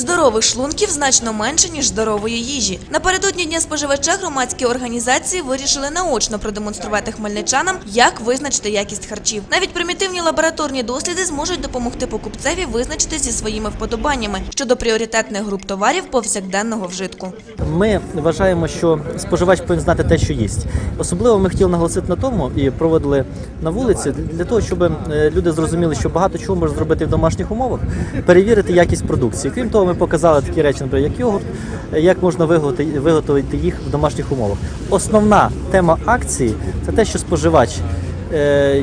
Здорових шлунків значно менше ніж здорової їжі. Напередодні дня споживача громадські організації вирішили наочно продемонструвати хмельничанам, як визначити якість харчів. Навіть примітивні лабораторні досліди зможуть допомогти покупцеві визначити зі своїми вподобаннями щодо пріоритетних груп товарів повсякденного вжитку. Ми вважаємо, що споживач повинен знати те, що їсть. Особливо ми хотіли наголосити на тому і проводили на вулиці для того, щоб е, люди зрозуміли, що багато чого можна зробити в домашніх умовах, перевірити якість продукції. Крім того, ми показали такі речі, наприклад, як йогурт, як можна виготовити, їх в домашніх умовах. Основна тема акції це те, що споживач,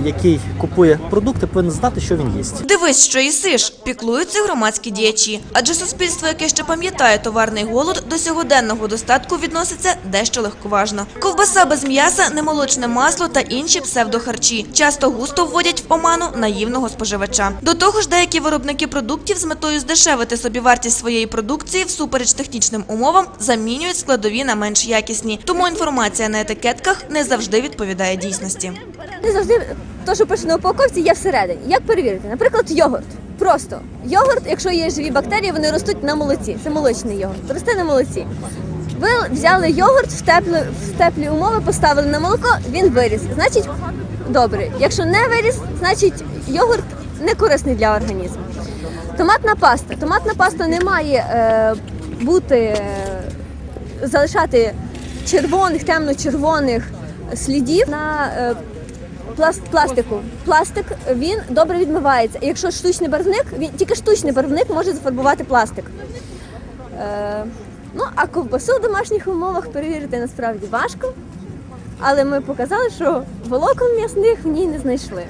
який купує продукти, повинен знати, що він їсть. Дивись, що їсиш, піклуються громадські діячі. Адже суспільство, яке ще пам'ятає товарний голод, до сьогоденного достатку відноситься дещо легковажно. Ковбаса без м'яса, немолочне масло та інші псевдохарчі часто густо вводять в оману наївного споживача. До того ж, деякі виробники продуктів з метою здешевити собівартість своєї продукції всупереч технічним умовам замінюють складові на менш якісні. Тому інформація на етикетках не завжди відповідає дійсності. Не завжди те, що пише на упаковці, є всередині. Як перевірити? Наприклад, йогурт. Просто йогурт, якщо є живі бактерії, вони ростуть на молоці. Це молочний йогурт. Росте на молоці. Ви взяли йогурт в теплі, в теплі умови, поставили на молоко, він виріс. Значить, добре. Якщо не виріс, значить йогурт не корисний для організму. Томатна паста. Томатна паста не має е, бути е, залишати червоних, темно-червоних слідів на е, пласт, пластику. Пластик він добре відмивається. Якщо штучний барвник, він тільки штучний барвник може зафарбувати пластик. Е, ну а ковбасу в домашніх умовах перевірити насправді важко. Але ми показали, що волокон м'ясних в ній не знайшли.